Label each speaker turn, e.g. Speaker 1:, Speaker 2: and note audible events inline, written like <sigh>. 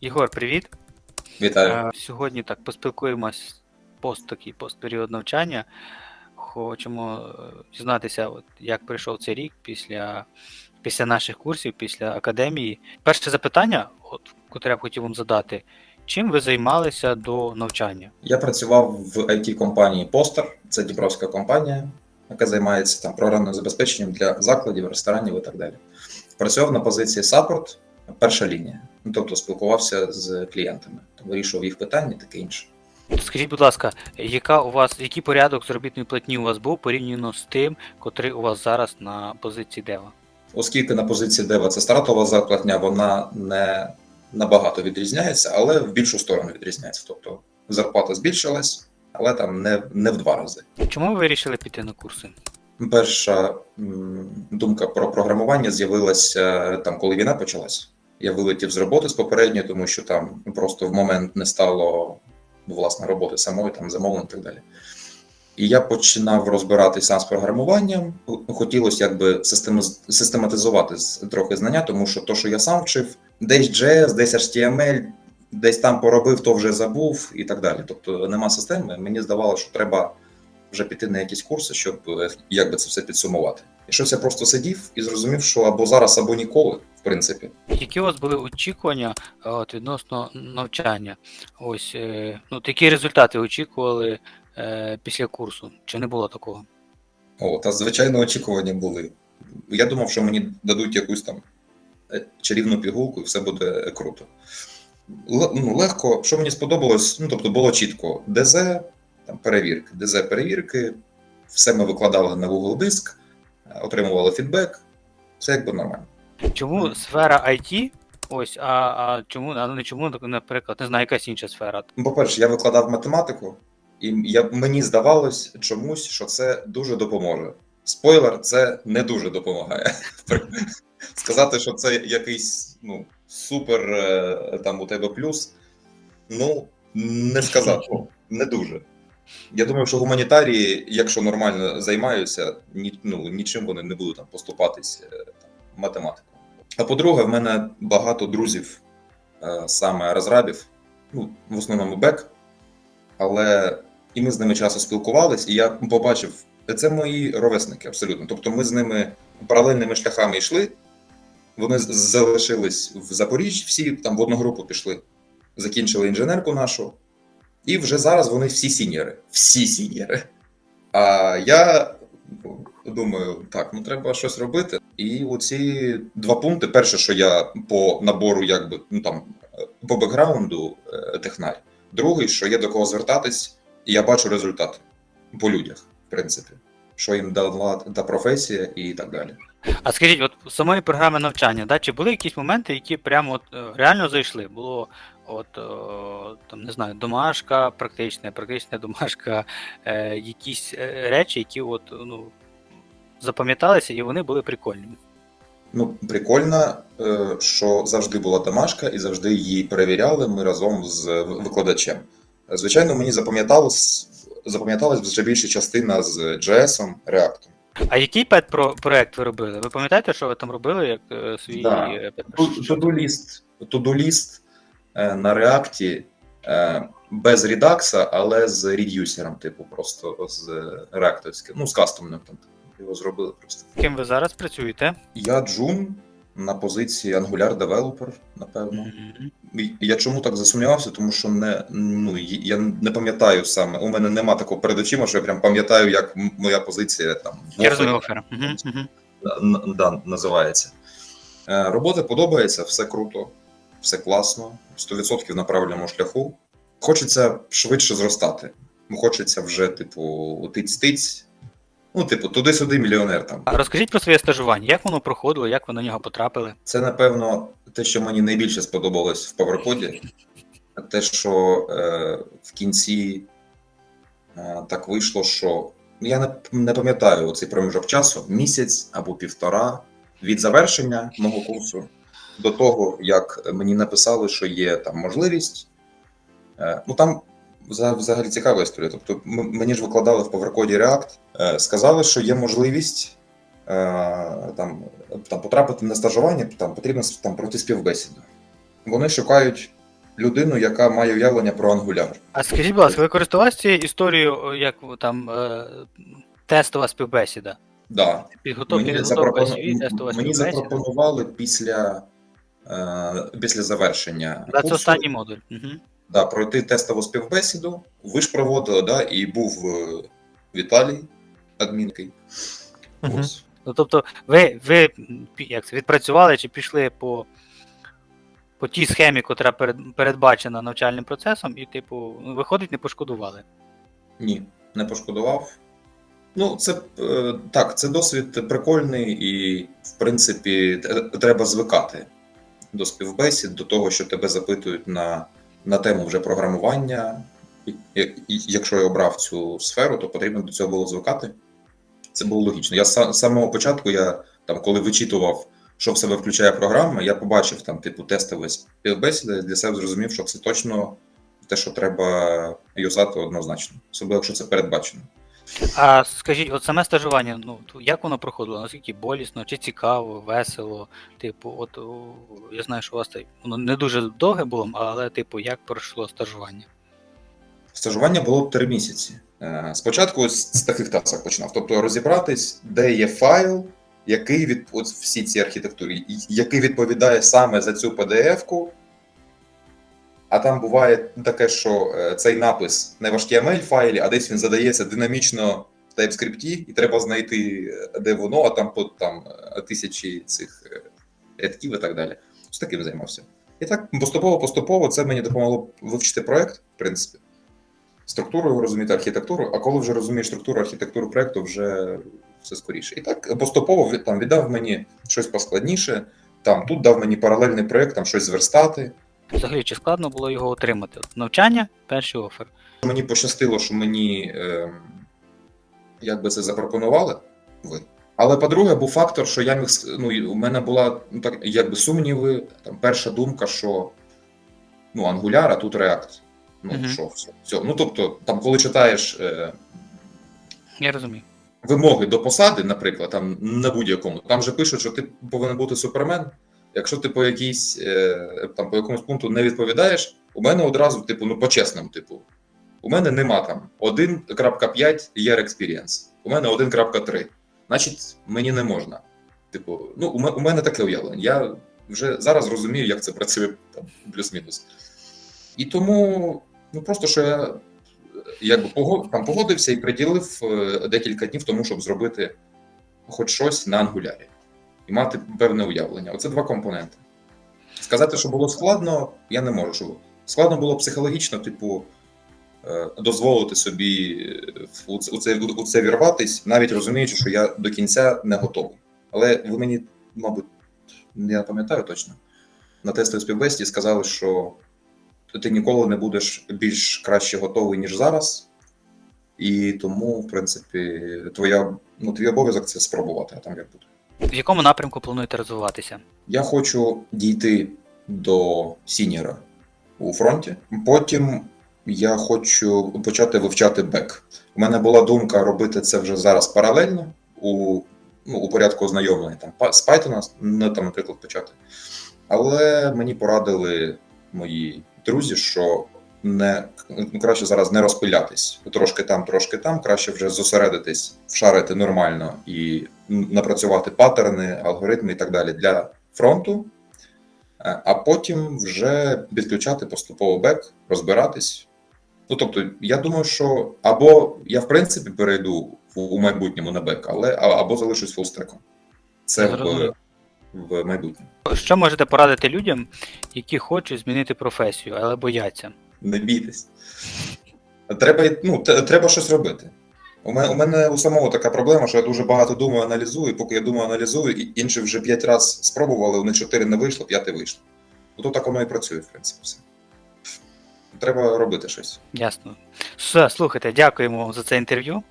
Speaker 1: Єгор, привіт.
Speaker 2: Вітаю.
Speaker 1: Е, Сьогодні так поспілкуємось пост такий постперіод навчання. Хочемо е, дізнатися, от, як пройшов цей рік після, після наших курсів, після академії. Перше запитання, от, котре я б хотів вам задати: чим ви займалися до навчання?
Speaker 2: Я працював в it компанії Постер, це Дніпровська компанія, яка займається там програмним забезпеченням для закладів, ресторанів і так далі. Працював на позиції саппорт, перша лінія. Ну, тобто спілкувався з клієнтами, вирішував їх питання, таке інше.
Speaker 1: Скажіть, будь ласка, яка у вас, який порядок заробітної платні у вас був порівняно з тим, котрий у вас зараз на позиції дева?
Speaker 2: Оскільки на позиції дева це стартова зарплатня, вона не набагато відрізняється, але в більшу сторону відрізняється. Тобто зарплата збільшилась, але там не, не в два рази.
Speaker 1: Чому ви вирішили піти на курси?
Speaker 2: Перша думка про програмування з'явилася там, коли війна почалась. Я вилетів з роботи з попередньої, тому що там просто в момент не стало власне роботи самої, там замовлень і так далі. І я починав розбиратися сам з програмуванням. Хотілося якби систематизувати трохи знання, тому що то, що я сам вчив, десь JS, десь HTML, десь там поробив, то вже забув і так далі. Тобто нема системи. Мені здавалося, що треба вже піти на якісь курси, щоб е, якби це все підсумувати. І щось я просто сидів і зрозумів, що або зараз, або ніколи, в принципі.
Speaker 1: Які у вас були очікування е, от, відносно навчання? Ось е, ну, які результати очікували е, після курсу? Чи не було такого?
Speaker 2: О, та звичайно, очікування були. Я думав, що мені дадуть якусь там чарівну пігулку, і все буде круто. Л- ну, легко, що мені сподобалось, ну тобто було чітко: ДЗ, там перевірки, ДЗ перевірки, все ми викладали на Google диск, отримували фідбек, все якби нормально.
Speaker 1: Чому сфера IT? Ось, а, а чому, а не чому, наприклад, не знаю, якась інша сфера?
Speaker 2: Ну, По-перше, я викладав математику, і я, мені здавалось чомусь, що це дуже допоможе. Спойлер, це не дуже допомагає. <laughs> Сказати, що це якийсь ну, супер е, там у тебе плюс. Ну, не сказати, <laughs> не дуже. Я думаю, що гуманітарії, якщо нормально займаються, ні, ну, нічим вони не будуть там поступатись е, там, математикою. А по-друге, в мене багато друзів, е, саме розрабів, ну, в основному бек, але і ми з ними часто спілкувались, і я побачив, це мої ровесники абсолютно. Тобто ми з ними паралельними шляхами йшли, вони залишились в Запоріжжі, всі там в одну групу пішли, закінчили інженерку нашу, і вже зараз вони всі сіньори. Всі сіньори. А я думаю, так, ну треба щось робити. І оці два пункти: перше, що я по набору, якби ну там по бекграунду е, технарь. Другий, що є до кого звертатись, і я бачу результат по людях, в принципі, що їм дала та професія і так далі.
Speaker 1: А скажіть, от самої програми навчання, да, чи були якісь моменти, які прямо от, е, реально зайшли? Було от е, там не знаю, домашка, практична, практична домашка, е, якісь е, речі, які от ну запам'яталися, і вони були прикольними.
Speaker 2: Ну, прикольно, е, що завжди була домашка, і завжди її перевіряли ми разом з викладачем. Звичайно, мені запам'яталось, запам'яталась вже більша частина з JS, React.
Speaker 1: А який пет проект ви робили? Ви пам'ятаєте, що ви там робили як свій
Speaker 2: Да. Тудуліст, тудуліст на React е, без редакса, але з редюсером, типу, просто з реактовським, ну, з кастомним там. Його зробили просто.
Speaker 1: Ким ви зараз працюєте?
Speaker 2: Я Джун на позиції Angular Developer, напевно.
Speaker 1: Мгм.
Speaker 2: І Я чому так засумнівався? Тому що не ну я не пам'ятаю саме. У мене нема такого перед очима, що я прям пам'ятаю, як моя позиція там
Speaker 1: Я розумію
Speaker 2: да, називається. Е, Робота подобається, все круто, все класно, 100% на правильному шляху. Хочеться швидше зростати. Хочеться вже, типу, тиць-тиць. Ну, типу, туди-сюди мільйонер там.
Speaker 1: А Розкажіть про своє стажування, як воно проходило, як ви на нього потрапили?
Speaker 2: Це, напевно, те, що мені найбільше сподобалось в PowerCode, те, що е, в кінці е, так вийшло, що ну, я не, не пам'ятаю цей проміжок часу, місяць або півтора від завершення мого курсу до того, як мені написали, що є там можливість. Е, ну там вза- взагалі цікава історія. Тобто, мені ж викладали в PowerCode React, е, сказали, що є можливість там, там потрапити на стажування, там потрібно там пройти співбесіду. Вони шукають людину, яка має уявлення про ангуляр.
Speaker 1: А скажіть, будь ласка, ви користувалися цією історією, як там е, тестова співбесіда?
Speaker 2: Да.
Speaker 1: Підготов,
Speaker 2: Мені,
Speaker 1: CV, тестова
Speaker 2: мені
Speaker 1: співбесіда.
Speaker 2: запропонували після, е, після завершення.
Speaker 1: Да, це
Speaker 2: курсу,
Speaker 1: останній модуль. Угу.
Speaker 2: да, пройти тестову співбесіду. Ви ж проводили, да, і був е, Віталій, адмінкий. Ось.
Speaker 1: Ну, тобто, ви, ви як це, відпрацювали чи пішли по, по тій схемі, яка передбачена навчальним процесом, і, типу, ну, виходить, не пошкодували.
Speaker 2: Ні, не пошкодував. Ну, це е, так, це досвід прикольний, і, в принципі, треба звикати до співбесід, до того, що тебе запитують на, на тему вже програмування. Якщо я обрав цю сферу, то потрібно до цього було звикати. Це було логічно. Я з самого початку, я там, коли вичитував, що в себе включає програма, я побачив там, типу, тестові співбесіди, для себе зрозумів, що це точно те, що треба юзати однозначно, особливо якщо це передбачено.
Speaker 1: А скажіть, от саме стажування, ну як воно проходило? Наскільки болісно, чи цікаво, весело? Типу, от я знаю, що у вас воно не дуже довге було, але типу, як пройшло стажування?
Speaker 2: Стажування було три місяці. Е, Спочатку з таких тасок починав. Тобто розібратись, де є файл, який від от всі ці архітектури, який відповідає саме за цю PDF-ку. А там буває таке, що е, цей напис не в HTML файлі, а десь він задається динамічно в TypeScript, і треба знайти, е, де воно, а там по там е, тисячі цих рядків і так далі. З таким займався. І так поступово-поступово це мені допомогло вивчити проект, в принципі структуру розуміти архітектуру, а коли вже розумієш структуру архітектуру проекту, вже все скоріше. І так поступово там віддав мені щось поскладніше. Там тут дав мені паралельний проект, там щось зверстати.
Speaker 1: Взагалі, чи складно було його отримати? Навчання, перший офер.
Speaker 2: Мені пощастило, що мені е, як би це запропонували ви. Але по-друге, був фактор, що я міг ну, у мене була ну, так, якби сумніви. Там перша думка, що ну, Angular, а тут React. Ну,
Speaker 1: Мгм.
Speaker 2: що, все, все. Ну, тобто, там, коли читаєш е,
Speaker 1: Я розумію.
Speaker 2: вимоги до посади, наприклад, там на будь-якому, там же пишуть, що ти повинен бути супермен. Якщо ти по якійсь е, там по якомусь пункту не відповідаєш, у мене одразу, типу, ну по-чесному, типу, у мене нема там 1.5 year experience, у мене 1.3. Значить, мені не можна. Типу, ну, у ме- у мене таке уявлення. Я вже зараз розумію, як це працює там, плюс-мінус. І тому, ну просто що я якби там погодився і приділив е, декілька днів тому, щоб зробити хоч щось на ангулярі і мати певне уявлення. Оце два компоненти. Сказати, що було складно, я не можу. Складно було психологічно, типу, е, дозволити собі е, у це, у це, вірватись, навіть розуміючи, що я до кінця не готовий. Але ви мені, мабуть, я пам'ятаю точно, на тестовій співбесіді сказали, що ти ніколи не будеш більш краще готовий, ніж зараз. І тому, в принципі, твоя, ну, твій обов'язок це спробувати, а там як буде.
Speaker 1: В якому напрямку плануєте розвиватися?
Speaker 2: Я хочу дійти до сіньора у фронті. Потім я хочу почати вивчати бек. У мене була думка робити це вже зараз паралельно у, ну, у порядку ознайомлення там, з Python, не там, наприклад, почати. Але мені порадили мої друзі, що не ну, краще зараз не розпилятись. Трошки там, трошки там, краще вже зосередитись, вшарити нормально і напрацювати паттерни, алгоритми і так далі для фронту, Е, а потім вже підключати поступово бек, розбиратись. Ну тобто, я думаю, що або я в принципі перейду в- у майбутньому на бек, але або залишусь фулстеком. Це в, в майбутньому.
Speaker 1: Що можете порадити людям, які хочуть змінити професію, але бояться?
Speaker 2: Не бійтесь. Треба, ну, треба щось робити. У мене, у мене у самого така проблема, що я дуже багато думаю, аналізую, і поки я думаю, аналізую, і інші вже п'ять разів спробували, вони чотири не вийшло, п'яте вийшло. Ну, то так воно і працює, в принципі, все. Треба робити щось.
Speaker 1: Ясно. Все, слухайте, дякуємо вам за це інтерв'ю.